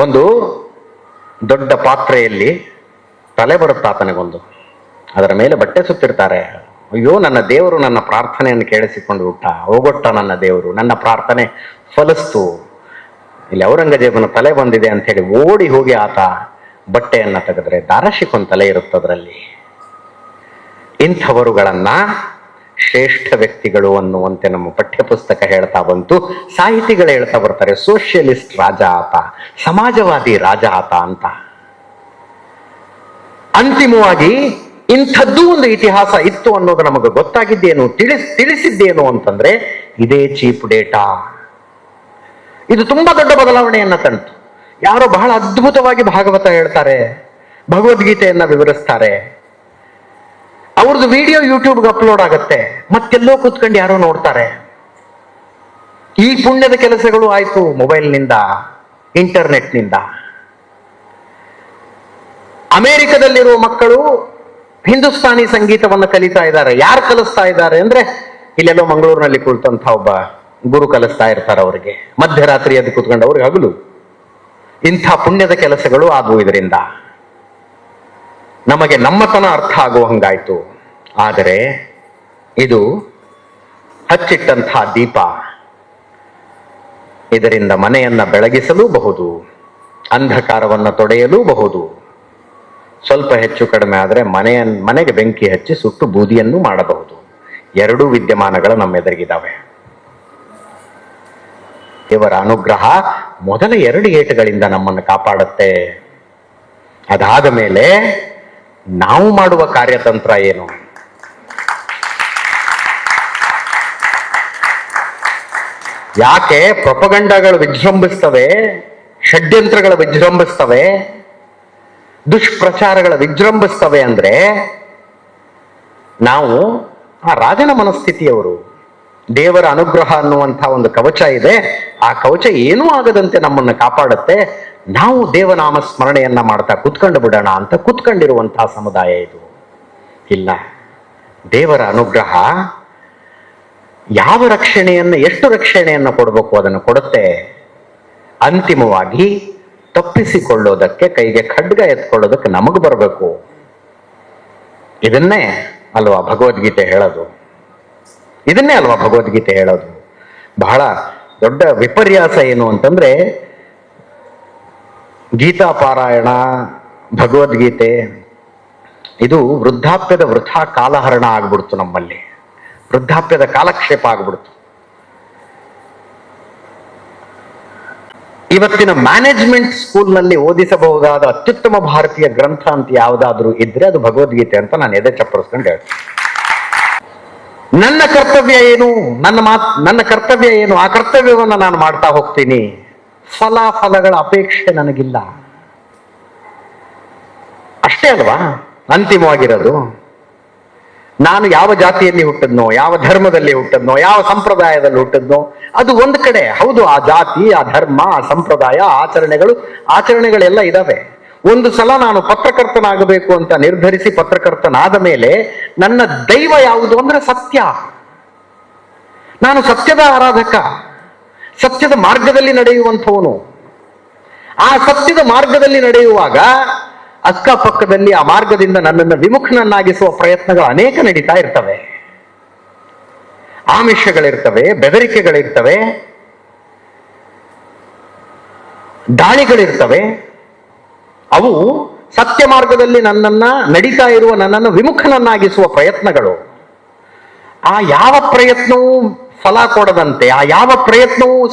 ಒಂದು ದೊಡ್ಡ ಪಾತ್ರೆಯಲ್ಲಿ ತಲೆ ಬರುತ್ತಾ ಆತನಿಗೊಂದು. ಅದರ ಮೇಲೆ ಬಟ್ಟೆ ಸುತ್ತಿರ್ತಾರೆ. ಅಯ್ಯೋ, ನನ್ನ ದೇವರು ನನ್ನ ಪ್ರಾರ್ಥನೆಯನ್ನು ಕೇಳಿಸಿಕೊಂಡು ಬಿಟ್ಟ ಹೋಗೊಟ್ಟ ನನ್ನ ದೇವರು, ನನ್ನ ಪ್ರಾರ್ಥನೆ ಫಲಿಸ್ತು. ಇಲ್ಲಿ ಔರಂಗಜೇಬನ ತಲೆ ಬಂದಿದೆ ಅಂತ ಹೇಳಿ ಓಡಿ ಹೋಗಿ ಆತ ಬಟ್ಟೆಯನ್ನ ತೆಗೆದ್ರೆ ದಾರಶಿಕೊಂದು ತಲೆ ಇರುತ್ತದರಲ್ಲಿ ಇಂಥವರುಗಳನ್ನ ಶ್ರೇಷ್ಠ ವ್ಯಕ್ತಿಗಳು ಅನ್ನುವಂತೆ ನಮ್ಮ ಪಠ್ಯಪುಸ್ತಕ ಹೇಳ್ತಾ ಬಂತು. ಸಾಹಿತಿಗಳು ಹೇಳ್ತಾ ಬರ್ತಾರೆ, ಸೋಷಿಯಲಿಸ್ಟ್ ರಾಜ ಆತ, ಸಮಾಜವಾದಿ ರಾಜ ಆತ ಅಂತ. ಅಂತಿಮವಾಗಿ ಇಂಥದ್ದೂ ಒಂದು ಇತಿಹಾಸ ಇತ್ತು ಅನ್ನೋದು ನಮಗೆ ಗೊತ್ತಾಗಿದ್ದೇನು, ತಿಳಿಸ್, ತಿಳಿಸಿದ್ದೇನು ಅಂತಂದ್ರೆ ಇದೇ ಚೀಪ್ ಡೇಟಾ. ಇದು ತುಂಬಾ ದೊಡ್ಡ ಬದಲಾವಣೆಯನ್ನ ತಂತು. ಯಾರೋ ಬಹಳ ಅದ್ಭುತವಾಗಿ ಭಾಗವತ ಹೇಳ್ತಾರೆ, ಭಗವದ್ಗೀತೆಯನ್ನ ವಿವರಿಸ್ತಾರೆ. ಅವ್ರದ್ದು ವಿಡಿಯೋ ಯೂಟ್ಯೂಬ್ಗೆ ಅಪ್ಲೋಡ್ ಆಗುತ್ತೆ, ಮತ್ತೆಲ್ಲೋ ಕೂತ್ಕೊಂಡು ಯಾರೋ ನೋಡ್ತಾರೆ. ಈ ಪುಣ್ಯದ ಕೆಲಸಗಳು ಆಯ್ತು ಮೊಬೈಲ್ನಿಂದ, ಇಂಟರ್ನೆಟ್ನಿಂದ. ಅಮೆರಿಕದಲ್ಲಿರುವ ಮಕ್ಕಳು ಹಿಂದೂಸ್ತಾನಿ ಸಂಗೀತವನ್ನು ಕಲಿತಾ ಇದ್ದಾರೆ. ಯಾರು ಕಲಿಸ್ತಾ ಇದ್ದಾರೆ ಅಂದ್ರೆ ಇಲ್ಲೆಲ್ಲೋ ಮಂಗಳೂರಿನಲ್ಲಿ ಕುಳಿತಂತ ಒಬ್ಬ ಗುರು ಕಲಿಸ್ತಾ ಇರ್ತಾರೆ ಅವರಿಗೆ. ಮಧ್ಯರಾತ್ರಿ ಅದು ಕೂತ್ಕೊಂಡು ಅವ್ರಿಗೆ ಹಗಲು. ಇಂಥ ಪುಣ್ಯದ ಕೆಲಸಗಳು ಆದವು ಇದರಿಂದ. ನಮಗೆ ನಮ್ಮತನ ಅರ್ಥ ಆಗುವ ಹಂಗಾಯ್ತು. ಆದರೆ ಇದು ಹಚ್ಚಿಟ್ಟಂತಹ ದೀಪ. ಇದರಿಂದ ಮನೆಯನ್ನ ಬೆಳಗಿಸಲೂಬಹುದು. ಅಂಧಕಾರವನ್ನು ತೊಡೆಯಲೂಬಹುದು. ಸ್ವಲ್ಪ ಹೆಚ್ಚು ಕಡಿಮೆ ಆದರೆ ಮನೆಯ ಮನೆಗೆ ಬೆಂಕಿ ಹಚ್ಚಿ ಸುಟ್ಟು ಬೂದಿಯನ್ನು ಮಾಡಬಹುದು. ಎರಡೂ ವಿದ್ಯಮಾನಗಳು ನಮ್ಮ ಎದುರಿಗಿದ್ದಾವೆ ದೇವರ ಅನುಗ್ರಹ ಮೊದಲ ಎರಡು ಏಟುಗಳಿಂದ ನಮ್ಮನ್ನು ಕಾಪಾಡುತ್ತೆ. ಅದಾದ ಮೇಲೆ ನಾವು ಮಾಡುವ ಕಾರ್ಯತಂತ್ರ ಏನು? ಯಾಕೆ ಪ್ರೊಪಗಂಡಗಳು ವಿಜೃಂಭಿಸ್ತವೆ, ಷಡ್ಯಂತ್ರಗಳು ವಿಜೃಂಭಿಸ್ತವೆ ದುಷ್ಪ್ರಚಾರಗಳ ವಿಜೃಂಭಿಸ್ತವೆ ಅಂದ್ರೆ ನಾವು ಆ ರಾಜನ ಮನಸ್ಥಿತಿಯವರು, ದೇವರ ಅನುಗ್ರಹ ಅನ್ನುವಂಥ ಒಂದು ಕವಚ ಇದೆ, ಆ ಕವಚ ಏನೂ ಆಗದಂತೆ ನಮ್ಮನ್ನು ಕಾಪಾಡುತ್ತೆ, ನಾವು ದೇವನಾಮ ಸ್ಮರಣೆಯನ್ನ ಮಾಡ್ತಾ ಕುತ್ಕೊಂಡು ಬಿಡೋಣ ಅಂತ ಕುತ್ಕೊಂಡಿರುವಂತಹ ಸಮುದಾಯ ಇದು. ಇಲ್ಲ, ದೇವರ ಅನುಗ್ರಹ ಯಾವ ರಕ್ಷಣೆಯನ್ನು, ಎಷ್ಟು ರಕ್ಷಣೆಯನ್ನು ಕೊಡಬೇಕು ಅದನ್ನು ಕೊಡುತ್ತೆ? ಅಂತಿಮವಾಗಿ ತಪ್ಪಿಸಿಕೊಳ್ಳೋದಕ್ಕೆ, ಕೈಗೆ ಖಡ್ಗ ಎತ್ಕೊಳ್ಳೋದಕ್ಕೆ ನಮಗೆ ಬರಬೇಕು. ಇದನ್ನೇ ಅಲ್ವಾ ಭಗವದ್ಗೀತೆ ಹೇಳೋದು? ಇದನ್ನೇ ಅಲ್ವಾ ಭಗವದ್ಗೀತೆ ಹೇಳೋದು? ಬಹಳ ದೊಡ್ಡ ವಿಪರ್ಯಾಸ ಏನು ಅಂತಂದ್ರೆ, ಗೀತಾ ಪಾರಾಯಣ, ಭಗವದ್ಗೀತೆ, ಇದು ವೃದ್ಧಾಪ್ಯದ ವೃಥಾ ಕಾಲಹರಣ ಆಗ್ಬಿಡ್ತು ನಮ್ಮಲ್ಲಿ. ವೃದ್ಧಾಪ್ಯದ ಕಾಲಕ್ಷೇಪ ಆಗ್ಬಿಡ್ತು. ಇವತ್ತಿನ ಮ್ಯಾನೇಜ್ಮೆಂಟ್ ಸ್ಕೂಲ್ನಲ್ಲಿ ಓದಿಸಬಹುದಾದ ಅತ್ಯುತ್ತಮ ಭಾರತೀಯ ಗ್ರಂಥ ಅಂತ ಯಾವುದಾದ್ರೂ ಇದ್ರೆ ಅದು ಭಗವದ್ಗೀತೆ ಅಂತ ನಾನು ಎದೆ ಚಪ್ಪರಿಸ್ಕೊಂಡು ಹೇಳ್ತೀನಿ. ನನ್ನ ಕರ್ತವ್ಯ ಏನು? ನನ್ನ ಮಾತ್ ನನ್ನ ಕರ್ತವ್ಯ ಏನು? ಆ ಕರ್ತವ್ಯವನ್ನು ನಾನು ಮಾಡ್ತಾ ಹೋಗ್ತೀನಿ. ಫಲ ಫಲಗಳ ಅಪೇಕ್ಷೆ ನನಗಿಲ್ಲ. ಅಷ್ಟೇ ಅಲ್ವಾ? ಅಂತಿಮವಾಗಿರೋದು. ನಾನು ಯಾವ ಜಾತಿಯಲ್ಲಿ ಹುಟ್ಟದ್ನೋ, ಯಾವ ಧರ್ಮದಲ್ಲಿ ಹುಟ್ಟದ್ನೋ, ಯಾವ ಸಂಪ್ರದಾಯದಲ್ಲಿ ಹುಟ್ಟದ್ನೋ, ಅದು ಒಂದು ಕಡೆ. ಹೌದು, ಆ ಜಾತಿ, ಆ ಧರ್ಮ, ಆ ಸಂಪ್ರದಾಯ ಆಚರಣೆಗಳು, ಆಚರಣೆಗಳೆಲ್ಲ ಇದಾವೆ. ಒಂದು ಸಲ ನಾನು ಪತ್ರಕರ್ತನಾಗಬೇಕು ಅಂತ ನಿರ್ಧರಿಸಿ ಪತ್ರಕರ್ತನಾದ ಮೇಲೆ ನನ್ನ ದೈವ ಯಾವುದು ಅಂದ್ರೆ ಸತ್ಯ. ನಾನು ಸತ್ಯದ ಆರಾಧಕ, ಸತ್ಯದ ಮಾರ್ಗದಲ್ಲಿ ನಡೆಯುವಂಥವನು. ಆ ಸತ್ಯದ ಮಾರ್ಗದಲ್ಲಿ ನಡೆಯುವಾಗ ಅಕ್ಕಪಕ್ಕದಲ್ಲಿ ಆ ಮಾರ್ಗದಿಂದ ನನ್ನನ್ನು ವಿಮುಖನನ್ನಾಗಿಸುವ ಪ್ರಯತ್ನಗಳು ಅನೇಕ ನಡೀತಾ ಇರ್ತವೆ. ಆಮಿಷಗಳಿರ್ತವೆ, ಬೆದರಿಕೆಗಳಿರ್ತವೆ, ದಾಳಿಗಳಿರ್ತವೆ. ಅವು ಸತ್ಯ ಮಾರ್ಗದಲ್ಲಿ ನನ್ನನ್ನ ನಡೀತಾ ಇರುವ ನನ್ನನ್ನು ವಿಮುಖನನ್ನಾಗಿಸುವ ಪ್ರಯತ್ನಗಳು. ಆ ಯಾವ ಪ್ರಯತ್ನವೂ ಫಲ ಕೊಡದಂತೆ, ಆ ಯಾವ ಪ್ರಯತ್ನವೂ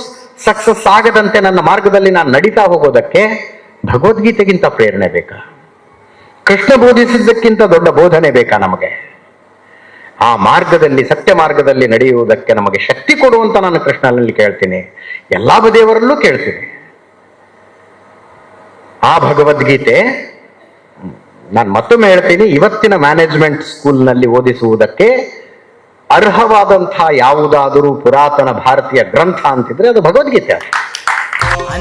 ಸಕ್ಸಸ್ ಆಗದಂತೆ ನನ್ನ ಮಾರ್ಗದಲ್ಲಿ ನಾನು ನಡೀತಾ ಹೋಗೋದಕ್ಕೆ ಭಗವದ್ಗೀತೆಗಿಂತ ಪ್ರೇರಣೆ ಬೇಕಾ? ಕೃಷ್ಣ ಬೋಧಿಸಿದ್ದಕ್ಕಿಂತ ದೊಡ್ಡ ಬೋಧನೆ ಬೇಕಾ ನಮಗೆ? ಆ ಮಾರ್ಗದಲ್ಲಿ, ಸತ್ಯ ಮಾರ್ಗದಲ್ಲಿ ನಡೆಯುವುದಕ್ಕೆ ನಮಗೆ ಶಕ್ತಿ ಕೊಡುವಂತ ನಾನು ಕೃಷ್ಣನಲ್ಲಿ ಕೇಳ್ತೀನಿ. ಎಲ್ಲಾ ಬದಿಯವರಲ್ಲೂ ಕೇಳ್ತೀನಿ. ಆ ಭಗವದ್ಗೀತೆ, ನಾನು ಮತ್ತೊಮ್ಮೆ ಹೇಳ್ತೀನಿ, ಇವತ್ತಿನ ಮ್ಯಾನೇಜ್ಮೆಂಟ್ ಸ್ಕೂಲ್ನಲ್ಲಿ ಓದಿಸುವುದಕ್ಕೆ ಅರ್ಹವಾದಂತಹ ಯಾವುದಾದರೂ ಪುರಾತನ ಭಾರತೀಯ ಗ್ರಂಥ ಅಂತಿದ್ರೆ ಅದು ಭಗವದ್ಗೀತೆ